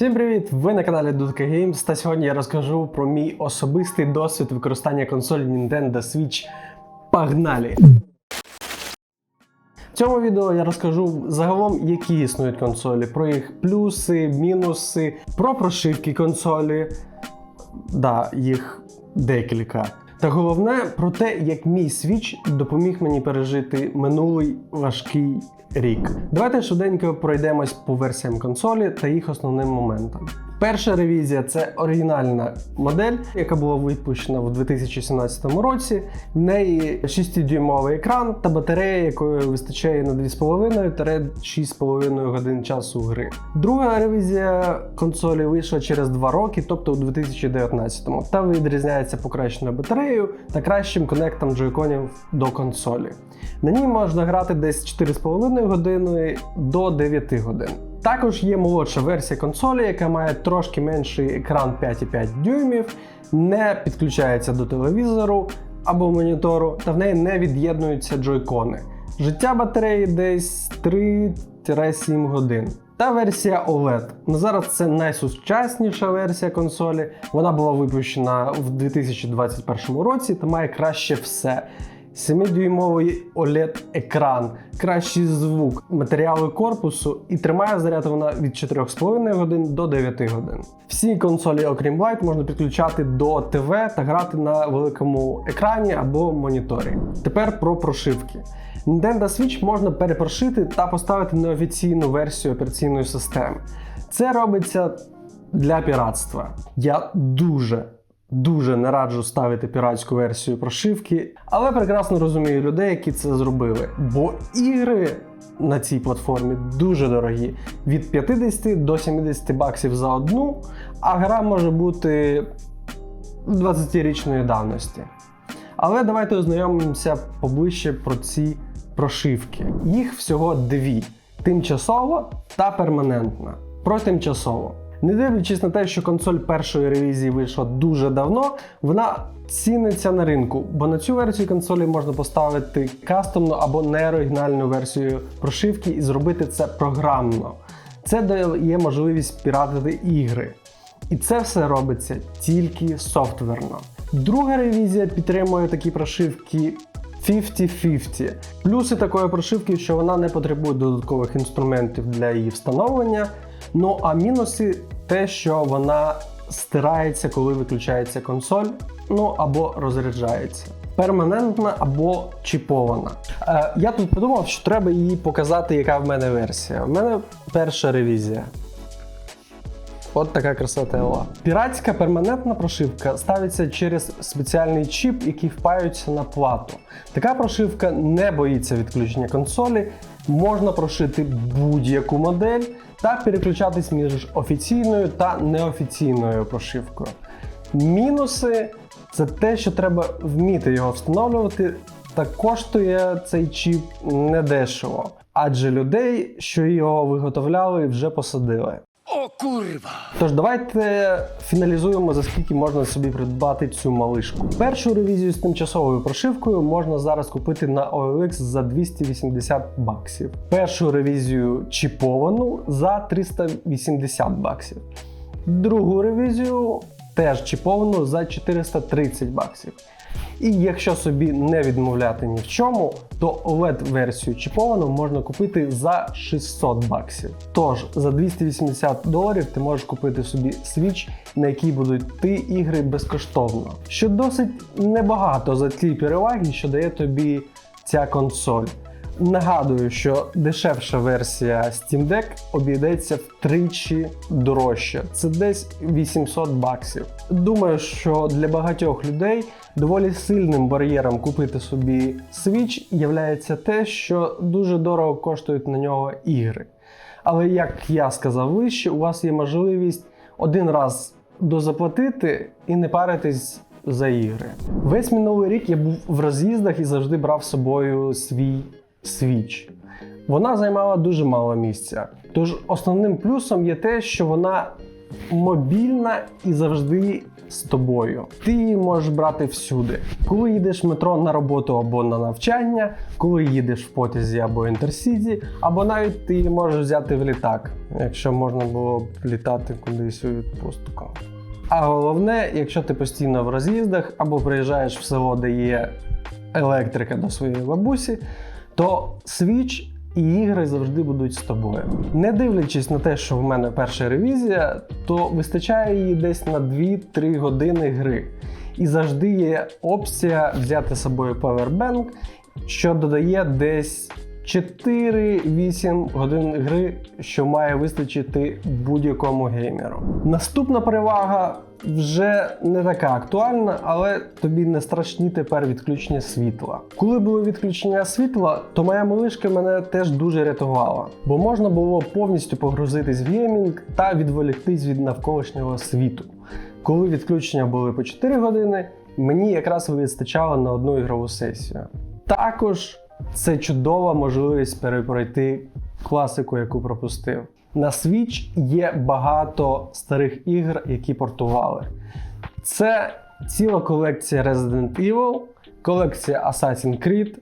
Всім привіт! Ви на каналі Dudka Games та сьогодні я розкажу про мій особистий досвід використання консолі Nintendo Switch. Погнали! В цьому відео я розкажу загалом, які існують консолі, про їх плюси, мінуси, про прошивки консолі. Да, їх декілька. Та головне про те, як мій Switch допоміг мені пережити минулий важкий рік. Давайте швиденько пройдемось по версіям консолі та їх основним моментам. Перша ревізія це оригінальна модель, яка була випущена в 2017 році. В неї 6-дюймовий екран та батарея, якої вистачає на 2,5-6,5 годин часу гри. Друга ревізія консолі вийшла через 2 роки, тобто у 2019-му, та відрізняється покращеною батареєю та кращим конектом джойконів до консолі. На ній можна грати десь 4,5 години до 9 годин. Також є молодша версія консолі, яка має трошки менший екран 5,5 дюймів, не підключається до телевізору або монітору, та в неї не від'єднуються джойкони. Життя батареї десь 3-7 годин. Та версія OLED. На зараз це найсучасніша версія консолі. Вона була випущена в 2021 році та має краще все. 7-дюймовий OLED екран, кращий звук, матеріали корпусу і тримає заряд вона від 4,5 годин до 9 годин. Всі консолі, окрім Lite, можна підключати до ТВ та грати на великому екрані або моніторі. Тепер про прошивки. Nintendo Switch можна перепрошити та поставити неофіційну версію операційної системи. Це робиться для піратства. Я дуже Дуже не раджу ставити піратську версію прошивки, але прекрасно розумію людей, які це зробили. Бо ігри на цій платформі дуже дорогі від 50 до 70 баксів за одну, а гра може бути 20-річної давності. Але давайте ознайомимося поближче про ці прошивки. Їх всього дві: тимчасова та перманентна. Про тимчасово. Не дивлячись на те, що консоль першої ревізії вийшла дуже давно, вона ціниться на ринку, бо на цю версію консолі можна поставити кастомну або неоригінальну версію прошивки і зробити це програмно. Це дає можливість піратити ігри. І це все робиться тільки софтверно. Друга ревізія підтримує такі прошивки 50-50. Плюси такої прошивки, що вона не потребує додаткових інструментів для її встановлення. Ну а мінуси те, що вона стирається, коли виключається консоль, ну або розряджається. Перманентна або чіпована. Е, я тут подумав, що треба її показати, яка в мене версія. У мене перша ревізія. От така краса ТЛА. Піратська перманентна прошивка ставиться через спеціальний чіп, який впаюється на плату. Така прошивка не боїться відключення консолі, можна прошити будь-яку модель та переключатись між офіційною та неофіційною прошивкою. Мінуси це те, що треба вміти його встановлювати, та коштує цей чіп недешево, адже людей, що його виготовляли, вже посадили. Курва! Тож давайте фіналізуємо, за скільки можна собі придбати цю малишку. Першу ревізію з тимчасовою прошивкою можна зараз купити на OLX за 280 баксів. Першу ревізію чіповану за 380 баксів. Другу ревізію теж чіповану за 430 баксів. І якщо собі не відмовляти ні в чому, то OLED-версію чіповану можна купити за 600 баксів. Тож за 280 доларів ти можеш купити собі Switch, на який будуть йти ігри безкоштовно. Що досить небагато за ті переваги, що дає тобі ця консоль. Нагадую, що дешевша версія Steam Deck обійдеться втричі дорожче. Це десь 800 баксів. Думаю, що для багатьох людей доволі сильним бар'єром купити собі Switch являється те, що дуже дорого коштують на нього ігри. Але як я сказав вище, у вас є можливість один раз дозаплатити і не паритись за ігри. Весь минулий рік я був в роз'їздах і завжди брав з собою свій Switch. Вона займала дуже мало місця. Тож основним плюсом є те, що вона мобільна і завжди з тобою. Ти її можеш брати всюди. Коли їдеш в метро на роботу або на навчання, коли їдеш в потязі або інтерсіті, або навіть ти її можеш взяти в літак, якщо можна було б літати кудись у відпустку. А головне, якщо ти постійно в роз'їздах або приїжджаєш в село, де є електрика до своєї бабусі, то Switch і ігри завжди будуть з тобою. Не дивлячись на те, що в мене перша ревізія, то вистачає її десь на 2-3 години гри. І завжди є опція взяти з собою Powerbank, що додає десь 4-8 годин гри, що має вистачити будь-якому геймеру. Наступна перевага вже не така актуальна, але тобі не страшні тепер відключення світла. Коли було відключення світла, то моя малишка мене теж дуже рятувала, бо можна було повністю погрузитись в геймінг та відволіктись від навколишнього світу. Коли відключення були по 4 години, мені якраз вистачало на одну ігрову сесію. Також це чудова можливість перепройти класику, яку пропустив. На Switch є багато старих ігр, які портували. Це ціла колекція Resident Evil, колекція Assassin's Creed,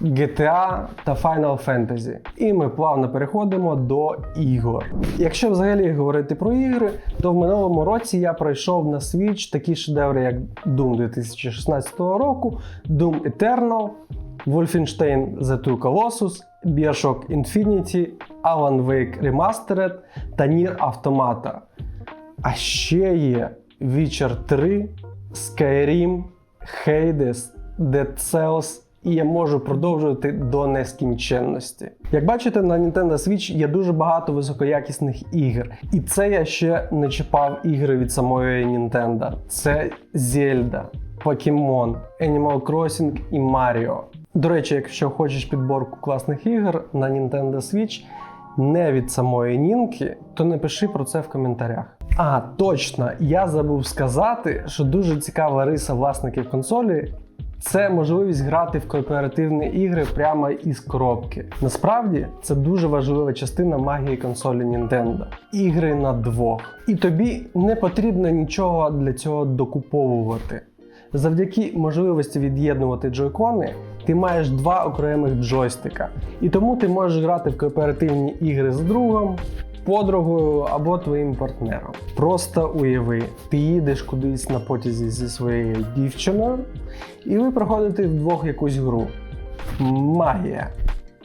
GTA та Final Fantasy. І ми плавно переходимо до ігор. Якщо взагалі говорити про ігри, то в минулому році я пройшов на Switch такі шедеври, як Doom 2016 року, Doom Eternal, Wolfenstein The Two Colossus, Bioshock Infinity, Alan Wake Remastered та Nier Automata. А ще є Witcher 3, Skyrim, Hades, Dead Cells і я можу продовжувати до нескінченності. Як бачите, на Nintendo Switch є дуже багато високоякісних ігор. І це я ще не чіпав ігри від самої Nintendo. Це Zelda, Pokemon, Animal Crossing і Mario. До речі, якщо хочеш підборку класних ігор на Nintendo Switch, не від самої Нінки, то напиши про це в коментарях. А, точно, я забув сказати, що дуже цікава риса власників консолі це можливість грати в кооперативні ігри прямо із коробки. Насправді це дуже важлива частина магії консолі Nintendo. Ігри на двох. І тобі не потрібно нічого для цього докуповувати. Завдяки можливості від'єднувати джойкони, ти маєш два окремих джойстика. І тому ти можеш грати в кооперативні ігри з другом, подругою або твоїм партнером. Просто уяви, ти їдеш кудись на потязі зі своєю дівчиною, і ви проходите вдвох якусь гру. Магія.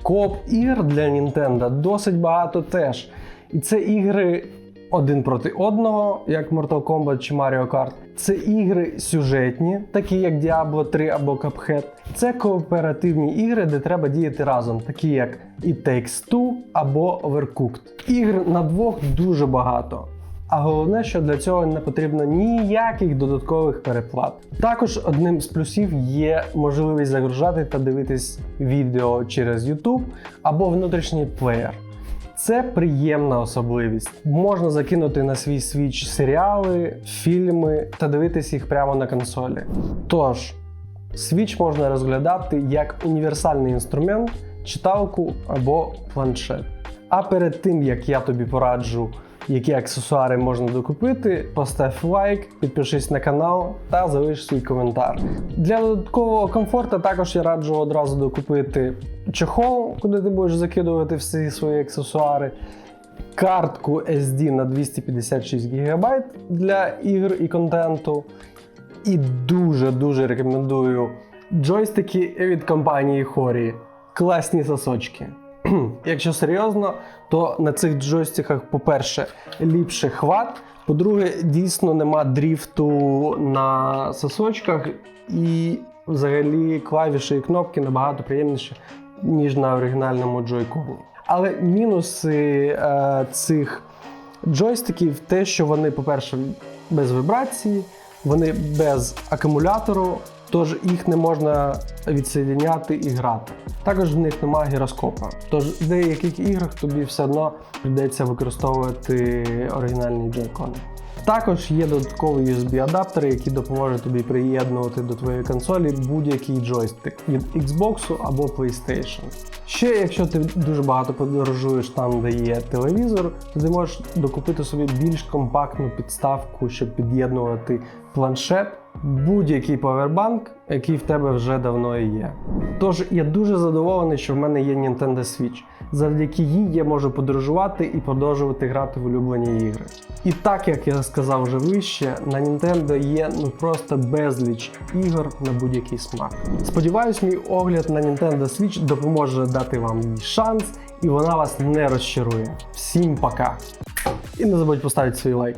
Коп ігр для Nintendo досить багато теж. І це ігри один проти одного, як Mortal Kombat чи Mario Kart. Це ігри сюжетні, такі як Diablo 3 або Cuphead. Це кооперативні ігри, де треба діяти разом, такі як It Takes Two або Overcooked. Ігр на двох дуже багато. А головне, що для цього не потрібно ніяких додаткових переплат. Також одним з плюсів є можливість загружати та дивитись відео через YouTube або внутрішній плеєр. Це приємна особливість. Можна закинути на свій свіч серіали, фільми та дивитись їх прямо на консолі. Тож, свіч можна розглядати як універсальний інструмент, читалку або планшет. А перед тим як я тобі пораджу, які аксесуари можна докупити, постав лайк, підпишись на канал та залиш свій коментар. Для додаткового комфорту також я раджу одразу докупити чехол, куди ти будеш закидувати всі свої аксесуари. Картку SD на 256 ГБ для ігор і контенту. І дуже-дуже рекомендую джойстики від компанії Hori. Класні сосочки. Якщо серйозно, то на цих джойстиках, по-перше, ліпше хват. По-друге, дійсно нема дріфту на сосочках, і взагалі клавіші і кнопки набагато приємніші, ніж на оригінальному джойконі. Але мінуси е, цих джойстиків те, що вони, по-перше, без вібрації, вони без акумулятору, тож їх не можна відсоєдняти і грати. Також в них немає гіроскопа. Тож в деяких іграх тобі все одно прийдеться використовувати оригінальні джойкони. Також є додаткові USB-адаптери, які допоможуть тобі приєднувати до твоєї консолі будь-який джойстик від Xbox або PlayStation. Ще, якщо ти дуже багато подорожуєш там, де є телевізор, то ти можеш докупити собі більш компактну підставку, щоб під'єднувати планшет, будь-який павербанк, який в тебе вже давно і є. Тож я дуже задоволений, що в мене є Nintendo Switch. Завдяки їй я можу подорожувати і продовжувати грати в улюблені ігри. І так як я сказав вже вище, на Nintendo є ну просто безліч ігор на будь-який смак. Сподіваюсь, мій огляд на Nintendo Switch допоможе дати вам шанс, і вона вас не розчарує. Всім пока! І не забудь поставити свій лайк.